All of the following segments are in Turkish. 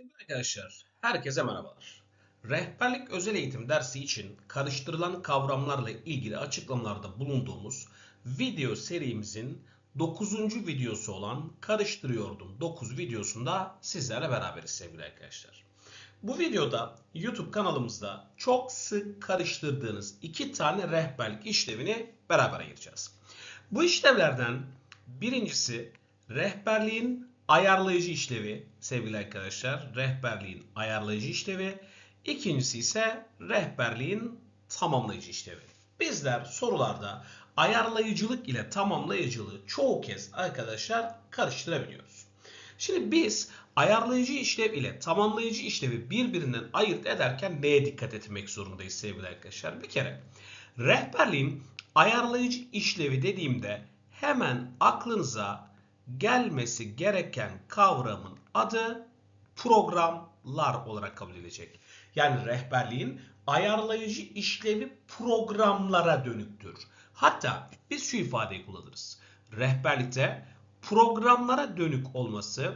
Sevgili arkadaşlar, herkese merhabalar. Rehberlik özel eğitim dersi için karıştırılan kavramlarla ilgili açıklamalarda bulunduğumuz video serimizin 9. videosu olan Karıştırıyordum 9 videosunda sizlerle beraberiz sevgili arkadaşlar. Bu videoda YouTube kanalımızda çok sık karıştırdığınız iki tane rehberlik işlevini beraber ayıracağız. Bu işlevlerden birincisi rehberliğin ayarlayıcı işlevi sevgili arkadaşlar. Rehberliğin ayarlayıcı işlevi. İkincisi ise rehberliğin tamamlayıcı işlevi. Bizler sorularda ayarlayıcılık ile tamamlayıcılığı çoğu kez arkadaşlar karıştırabiliyoruz. Şimdi biz ayarlayıcı işlev ile tamamlayıcı işlevi birbirinden ayırt ederken neye dikkat etmek zorundayız sevgili arkadaşlar? Bir kere rehberliğin ayarlayıcı işlevi dediğimde hemen aklınıza gelmesi gereken kavramın adı programlar olarak kabul edilecek. Yani rehberliğin ayarlayıcı işlevi programlara dönüktür. Hatta biz şu ifadeyi kullanırız. Rehberlikte programlara dönük olması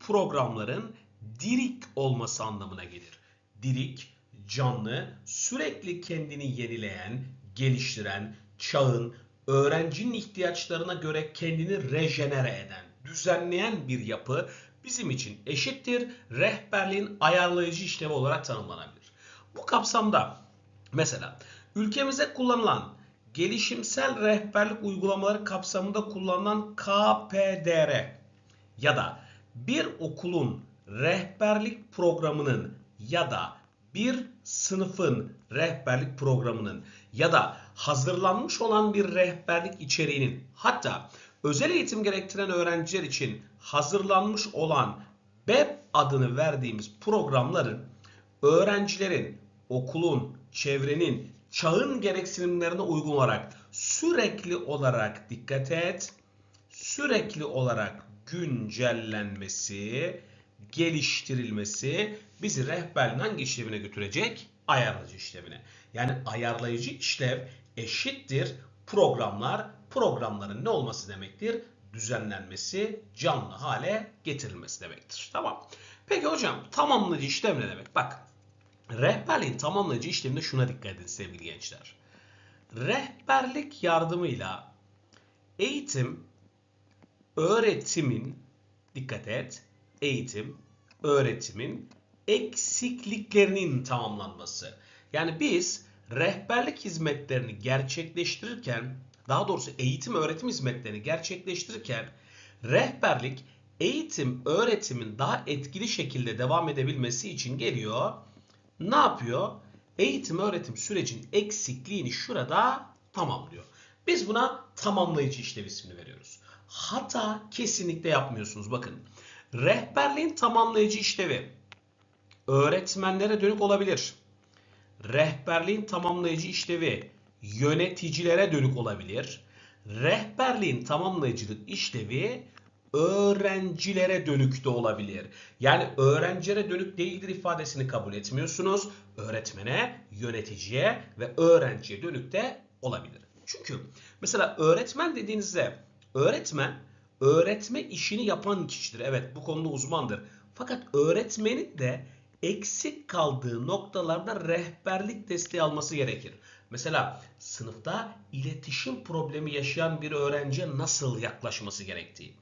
programların dirik olması anlamına gelir. Dirik, canlı, sürekli kendini yenileyen, geliştiren, çağın, öğrencinin ihtiyaçlarına göre kendini rejenere eden, düzenleyen bir yapı bizim için eşittir rehberliğin ayarlayıcı işlevi olarak tanımlanabilir. Bu kapsamda mesela ülkemize kullanılan gelişimsel rehberlik uygulamaları kapsamında kullanılan KPDR ya da bir okulun rehberlik programının ya da bir sınıfın rehberlik programının ya da hazırlanmış olan bir rehberlik içeriğinin hatta özel eğitim gerektiren öğrenciler için hazırlanmış olan BEP adını verdiğimiz programların öğrencilerin, okulun, çevrenin, çağın gereksinimlerine uygun olarak sürekli olarak dikkat et, sürekli olarak güncellenmesi, geliştirilmesi bizi rehberliğin hangi işlevine götürecek? Ayarlayıcı işlevine. Yani ayarlayıcı işlev eşittir programlar. Programların ne olması demektir? Düzenlenmesi, canlı hale getirilmesi demektir. Tamam. Peki hocam tamamlayıcı işlem ne demek? Bak rehberliğin tamamlayıcı işleminde şuna dikkat edin sevgili gençler. Rehberlik yardımıyla eğitim, öğretimin, dikkat et, eğitim, öğretimin eksikliklerinin tamamlanması. Yani biz rehberlik hizmetlerini gerçekleştirirken, daha doğrusu eğitim öğretim hizmetlerini gerçekleştirirken rehberlik eğitim öğretimin daha etkili şekilde devam edebilmesi için geliyor. Ne yapıyor? Eğitim öğretim sürecin eksikliğini şurada tamamlıyor. Biz buna tamamlayıcı işlev ismini veriyoruz. Hata kesinlikle yapmıyorsunuz. Bakın rehberliğin tamamlayıcı işlevi öğretmenlere dönük olabilir. Rehberliğin tamamlayıcı işlevi yöneticilere dönük olabilir. Rehberliğin tamamlayıcılık işlevi öğrencilere dönük de olabilir. Yani öğrencilere dönük değildir ifadesini kabul etmiyorsunuz. Öğretmene, yöneticiye ve öğrenciye dönük de olabilir. Çünkü mesela öğretmen dediğinizde öğretmen öğretme işini yapan kişidir. Evet bu konuda uzmandır. Fakat öğretmenin de eksik kaldığı noktalarda rehberlik desteği alması gerekir. Mesela sınıfta iletişim problemi yaşayan bir öğrenciye nasıl yaklaşması gerektiği.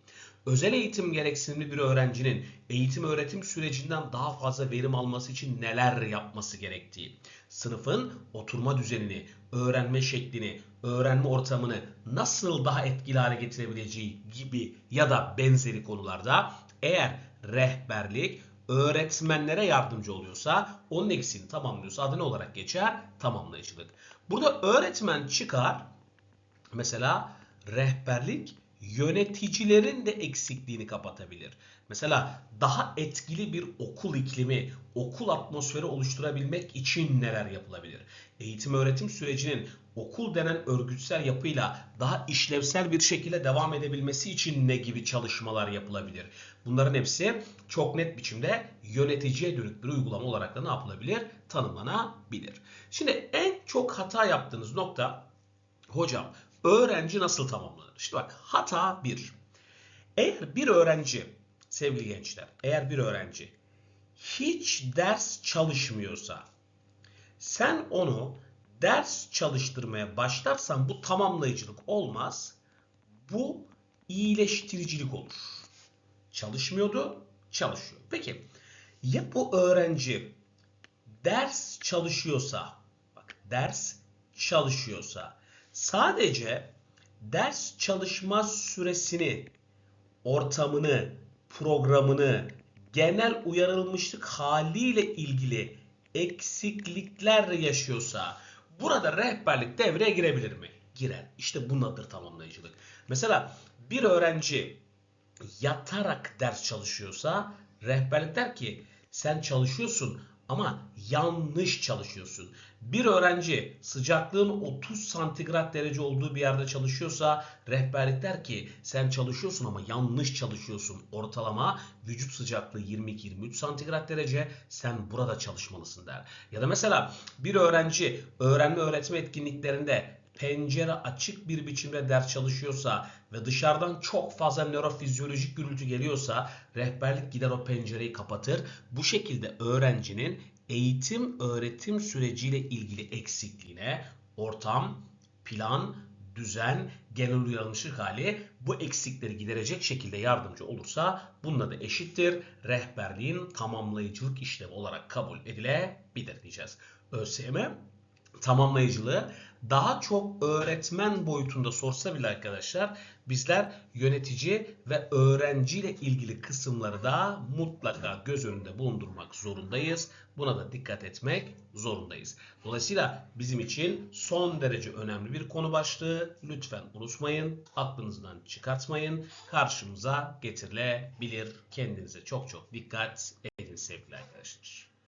Özel eğitim gereksinimli bir öğrencinin eğitim öğretim sürecinden daha fazla verim alması için neler yapması gerektiği. Sınıfın oturma düzenini, öğrenme şeklini, öğrenme ortamını nasıl daha etkili hale getirebileceği gibi ya da benzeri konularda eğer rehberlik öğretmenlere yardımcı oluyorsa, onun eksiğini tamamlıyorsa adı ne olarak geçer? Tamamlayıcılık. Burada öğretmen çıkar. Mesela rehberlik yöneticilerin de eksikliğini kapatabilir. Mesela daha etkili bir okul iklimi, okul atmosferi oluşturabilmek için neler yapılabilir? Eğitim öğretim sürecinin okul denen örgütsel yapıyla daha işlevsel bir şekilde devam edebilmesi için ne gibi çalışmalar yapılabilir? Bunların hepsi çok net biçimde yöneticiye dönük bir uygulama olarak da ne yapılabilir? Tanımlanabilir. Şimdi en çok hata yaptığınız nokta hocam öğrenci nasıl tamamlanır? İşte bak hata bir. Eğer bir öğrenci sevgili gençler eğer bir öğrenci hiç ders çalışmıyorsa sen onu ders çalıştırmaya başlarsan bu tamamlayıcılık olmaz. Bu iyileştiricilik olur. Çalışmıyordu, çalışıyor. Peki ya bu öğrenci ders çalışıyorsa, bak ders çalışıyorsa sadece ders çalışma süresini, ortamını, programını, genel uyarılmışlık haliyle ilgili eksiklikler yaşıyorsa burada rehberlik devreye girebilir mi? Girer. İşte bunun adıdır tamamlayıcılık. Mesela bir öğrenci yatarak ders çalışıyorsa rehberlik der ki sen çalışıyorsun ama yanlış çalışıyorsun. Bir öğrenci sıcaklığın 30 santigrat derece olduğu bir yerde çalışıyorsa rehberlik der ki sen çalışıyorsun ama yanlış çalışıyorsun. Ortalama vücut sıcaklığı 22-23 santigrat derece sen burada çalışmalısın der. Ya da mesela bir öğrenci öğrenme öğretme etkinliklerinde pencere açık bir biçimde ders çalışıyorsa ve dışarıdan çok fazla nörofizyolojik gürültü geliyorsa rehberlik gider o pencereyi kapatır. Bu şekilde öğrencinin eğitim öğretim süreciyle ilgili eksikliğine ortam, plan, düzen, genel uyarılmışlık hali bu eksikleri giderecek şekilde yardımcı olursa bununla da eşittir. Rehberliğin tamamlayıcılık işlemi olarak kabul edilebilir diyeceğiz. ÖSYM tamamlayıcılığı daha çok öğretmen boyutunda sorsa bile arkadaşlar bizler yönetici ve öğrenciyle ilgili kısımları da mutlaka göz önünde bulundurmak zorundayız. Buna da dikkat etmek zorundayız. Dolayısıyla bizim için son derece önemli bir konu başlığı. Lütfen unutmayın, aklınızdan çıkartmayın. Karşımıza getirilebilir. Kendinize çok çok dikkat edin sevgili arkadaşlar.